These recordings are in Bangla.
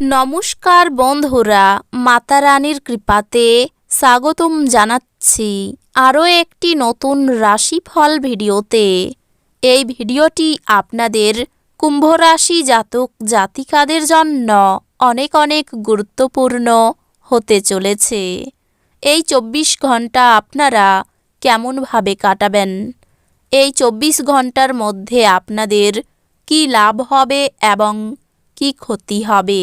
নমস্কার বন্ধুরা মাতা রানীর কৃপাতে স্বাগতম জানাচ্ছি আরও একটি নতুন রাশিফল ভিডিওতে। এই ভিডিওটি আপনাদের কুম্ভ রাশি জাতক জাতিকাদের জন্য অনেক অনেক গুরুত্বপূর্ণ হতে চলেছে। এই চব্বিশ ঘণ্টা আপনারা কেমনভাবে কাটাবেন? এই চব্বিশ ঘণ্টার মধ্যে আপনাদের কি লাভ হবে এবং কি ক্ষতি হবে?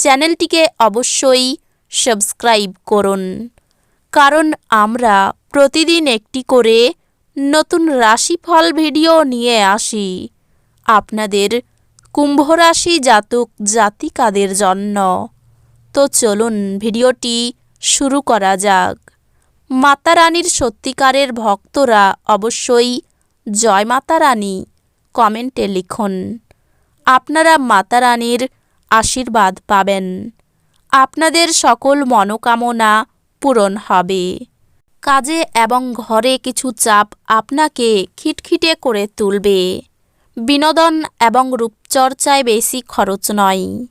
চ্যানেলটিকে অবশ্যই সাবস্ক্রাইব করুন। কারণ আমরা প্রতিদিন একটি করে নতুন রাশিফল ভিডিও নিয়ে আসি আপনাদের কুম্ভ রাশি জাতক জাতিকাদের জন্য। তো চলুন ভিডিওটি শুরু করা যাক। মাতা রানীর সত্যিকারের ভক্তরা অবশ্যই জয় মাতা রানী কমেন্টে লিখুন। আপনারা মাতা রানীর আশীর্বাদ পাবেন। আপনাদের সকল মনোকামনা পূরণ হবে। কাজে এবং ঘরে কিছু চাপ আপনাকে খিটখিটে করে তুলবে। বিনোদন এবং রূপচর্চায় বেশি খরচ নয়।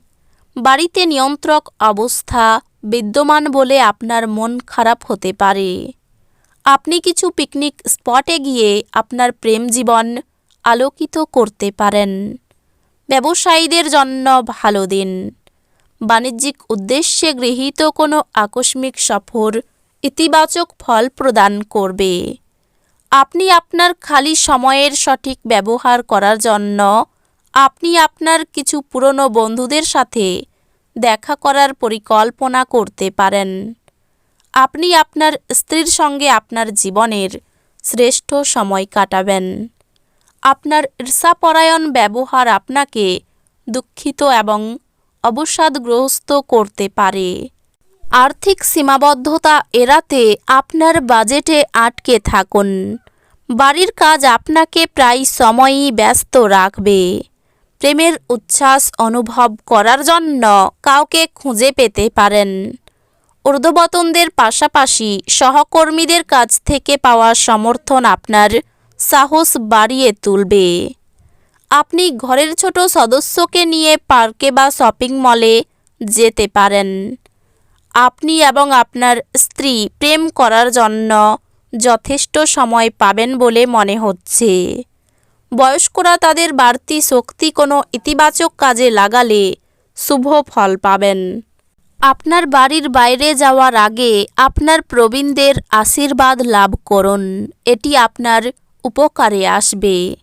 বাড়িতে নিয়ন্ত্রক অবস্থা বিদ্যমান বলে আপনার মন খারাপ হতে পারে। আপনি কিছু পিকনিক স্পটে গিয়ে আপনার প্রেম জীবন আলোকিত করতে পারেন। ব্যবসায়ীদের জন্য ভালো দিন। বাণিজ্যিক উদ্দেশ্যে গৃহীত কোনো আকস্মিক সফর ইতিবাচক ফল প্রদান করবে। আপনি আপনার খালি সময়ের সঠিক ব্যবহার করার জন্য আপনি আপনার কিছু পুরনো বন্ধুদের সাথে দেখা করার পরিকল্পনা করতে পারেন। আপনি আপনার স্ত্রীর সঙ্গে আপনার জীবনের শ্রেষ্ঠ সময় কাটাবেন। আপনার ঈর্ষাপরায়ণ ব্যবহার আপনাকে দুঃখিত এবং অবসাদগ্রস্ত করতে পারে। আর্থিক সীমাবদ্ধতা এড়াতে আপনার বাজেটে আটকে থাকুন। বাড়ির কাজ আপনাকে প্রায় সময়ই ব্যস্ত রাখবে। প্রেমের উচ্ছ্বাস অনুভব করার জন্য কাউকে খুঁজে পেতে পারেন। ঊর্ধ্ববতনদের পাশাপাশি সহকর্মীদের কাছ থেকে পাওয়া সমর্থন আপনার সাহস বাড়িয়ে তুলবে। আপনি ঘরের ছোট সদস্যকে নিয়ে পার্কে বা শপিং মলে যেতে পারেন। আপনি এবং আপনার স্ত্রী প্রেম করার জন্য যথেষ্ট সময় পাবেন বলে মনে হচ্ছে। বয়স্করা তাদের বাড়তি শক্তি কোনো ইতিবাচক কাজে লাগালে শুভ ফল পাবেন। আপনার বাড়ির বাইরে যাওয়ার আগে আপনার প্রবীণদের আশীর্বাদ লাভ করুন। এটি আপনার উপকারে আসবে।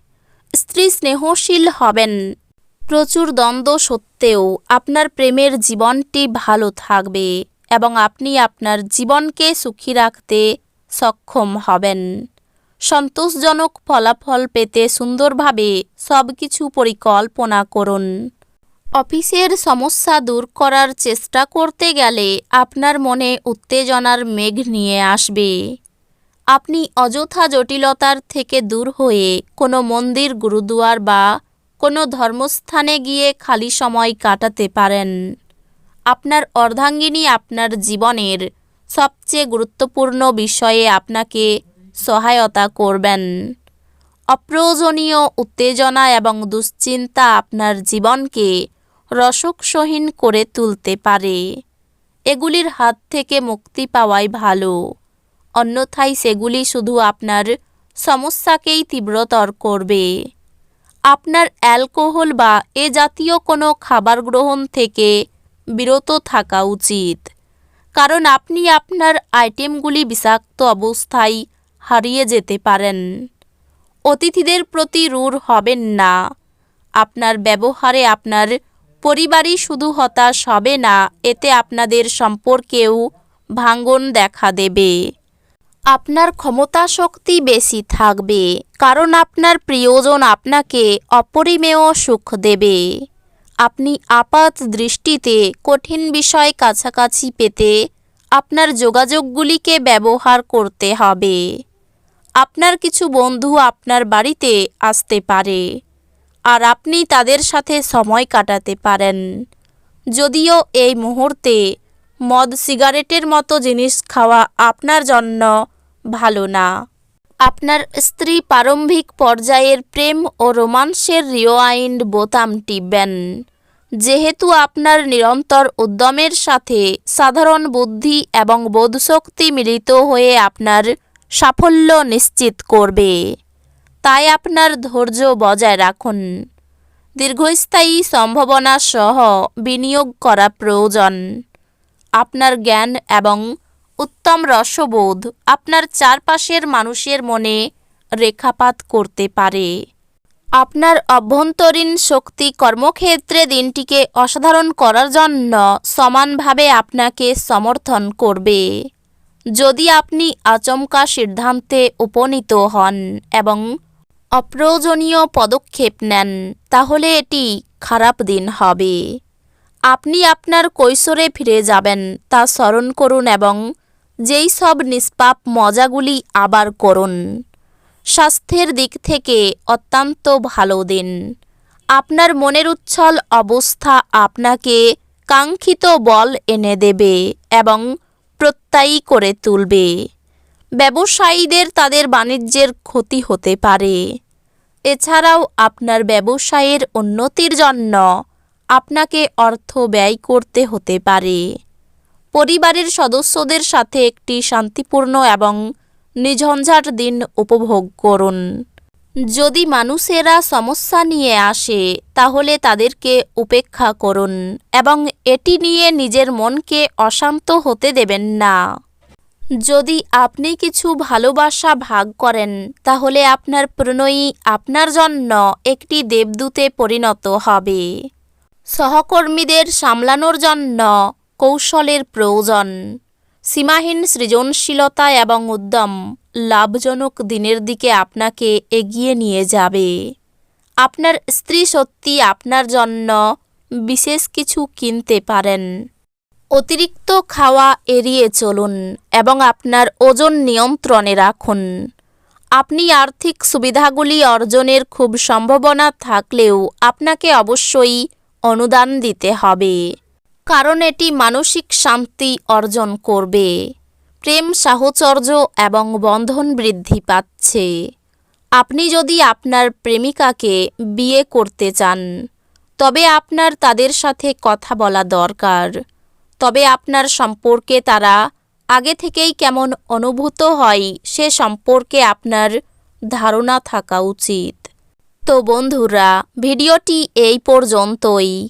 স্ত্রী স্নেহশীল হবেন। প্রচুর দ্বন্দ্ব সত্ত্বেও আপনার প্রেমের জীবনটি ভালো থাকবে এবং আপনি আপনার জীবনকে সুখী রাখতে সক্ষম হবেন। সন্তোষজনক ফলাফল পেতে সুন্দরভাবে সব কিছু পরিকল্পনা করুন। অফিসের সমস্যা দূর করার চেষ্টা করতে গেলে আপনার মনে উত্তেজনার মেঘ নিয়ে আসবে। আপনি অযথা জটিলতার থেকে দূর হয়ে কোনো মন্দির, গুরুদুয়ার বা কোনো ধর্মস্থানে গিয়ে খালি সময় কাটাতে পারেন। আপনার অর্ধাঙ্গিনী আপনার জীবনের সবচেয়ে গুরুত্বপূর্ণ বিষয়ে আপনাকে সহায়তা করবেন। অপ্রয়োজনীয় উত্তেজনা এবং দুশ্চিন্তা আপনার জীবনকে রসকসহীন করে তুলতে পারে। এগুলির হাত থেকে মুক্তি পাওয়াই ভালো। অন্যথায় সেগুলি শুধু আপনার সমস্যাকেই তীব্রতর করবে। আপনার অ্যালকোহল বা এ জাতীয় কোনো খাবার গ্রহণ থেকে বিরত থাকা উচিত। কারণ আপনি আপনার আইটেমগুলি বিষাক্ত অবস্থায় হারিয়ে যেতে পারেন। অতিথিদের প্রতি রূঢ় হবেন না। আপনার ব্যবহারে আপনার পরিবারই শুধু হতাশ হবে না, এতে আপনাদের সম্পর্কেও ভাঙ্গন দেখা দেবে। আপনার ক্ষমতা শক্তি বেশি থাকবে, কারণ আপনার প্রিয়জন আপনাকে অপরিমেয় সুখ দেবে। আপনি আপাত দৃষ্টিতে কঠিন বিষয় কাছাকাছি পেতে আপনার যোগাযোগগুলিকে ব্যবহার করতে হবে। আপনার কিছু বন্ধু আপনার বাড়িতে আসতে পারে, আর আপনি তাদের সাথে সময় কাটাতে পারেন। যদিও এই মুহূর্তে মদ সিগারেটের মতো জিনিস খাওয়া আপনার জন্য ভালো না। আপনার স্ত্রী প্রারম্ভিক পর্যায়ের প্রেম ও রোমান্সের রিওয়াইন্ড বোতাম টিপবেন। যেহেতু আপনার নিরন্তর উদ্যমের সাথে সাধারণ বুদ্ধি এবং বোধশক্তি মিলিত হয়ে আপনার সাফল্য নিশ্চিত করবে। তাই আপনার ধৈর্য বজায় রাখুন। দীর্ঘস্থায়ী সম্ভাবনা সহ বিনিয়োগ করা প্রয়োজন। আপনার জ্ঞান এবং উত্তম রসবোধ আপনার চারপাশের মানুষের মনে রেখাপাত করতে পারে। আপনার অভ্যন্তরীণ শক্তি কর্মক্ষেত্রে দিনটিকে অসাধারণ করার জন্য সমানভাবে আপনাকে সমর্থন করবে। যদি আপনি আচমকা সিদ্ধান্তে উপনীত হন এবং অপ্রয়োজনীয় পদক্ষেপ নেন, তাহলে এটি খারাপ দিন হবে। আপনি আপনার কৈশোরে ফিরে যাবেন, তা স্মরণ করুন এবং যেই সব নিষ্পাপ মজাগুলি আবার করুন। স্বাস্থ্যের দিক থেকে অত্যন্ত ভালো দিন। আপনার মনের উচ্ছল অবস্থা আপনাকে কাঙ্ক্ষিত বল এনে দেবে এবং প্রত্যয়ী করে তুলবে। ব্যবসায়ীদের তাদের বাণিজ্যের ক্ষতি হতে পারে। এছাড়াও আপনার ব্যবসায়ের উন্নতির জন্য আপনাকে অর্থ ব্যয় করতে হতে পারে। পরিবারের সদস্যদের সাথে একটি শান্তিপূর্ণ এবং নিঝঞ্ঝাট দিন উপভোগ করুন। যদি মানুষেরা সমস্যা নিয়ে আসে, তাহলে তাদেরকে উপেক্ষা করুন এবং এটি নিয়ে নিজের মনকে অশান্ত হতে দেবেন না। যদি আপনি কিছু ভালোবাসা ভাগ করেন, তাহলে আপনার প্রণয়ী আপনার জন্য একটি দেবদূতে পরিণত হবে। সহকর্মীদের সামলানোর জন্য কৌশলের প্রয়োজন। সীমাহীন সৃজনশীলতা এবং উদ্যম লাভজনক দিনের দিকে আপনাকে এগিয়ে নিয়ে যাবে। আপনার স্ত্রী সত্যি আপনার জন্য বিশেষ কিছু কিনতে পারেন। অতিরিক্ত খাওয়া এড়িয়ে চলুন এবং আপনার ওজন নিয়ন্ত্রণে রাখুন। আপনি আর্থিক সুবিধাগুলি অর্জনের খুব সম্ভাবনা থাকলেও আপনাকে অবশ্যই অনুদান দিতে হবে। কারণ এটি মানসিক শান্তি অর্জন করবে। প্রেম, সাহচর্য এবং বন্ধন বৃদ্ধি পাচ্ছে। আপনি যদি আপনার প্রেমিকাকে বিয়ে করতে চান, তবে আপনার তাদের সাথে কথা বলা দরকার। তবে আপনার সম্পর্কে তারা আগে থেকেই কেমন অনুভূত হয়, সে সম্পর্কে আপনার ধারণা থাকা উচিত। তো বন্ধুরা, ভিডিওটি এই পর্যন্তই।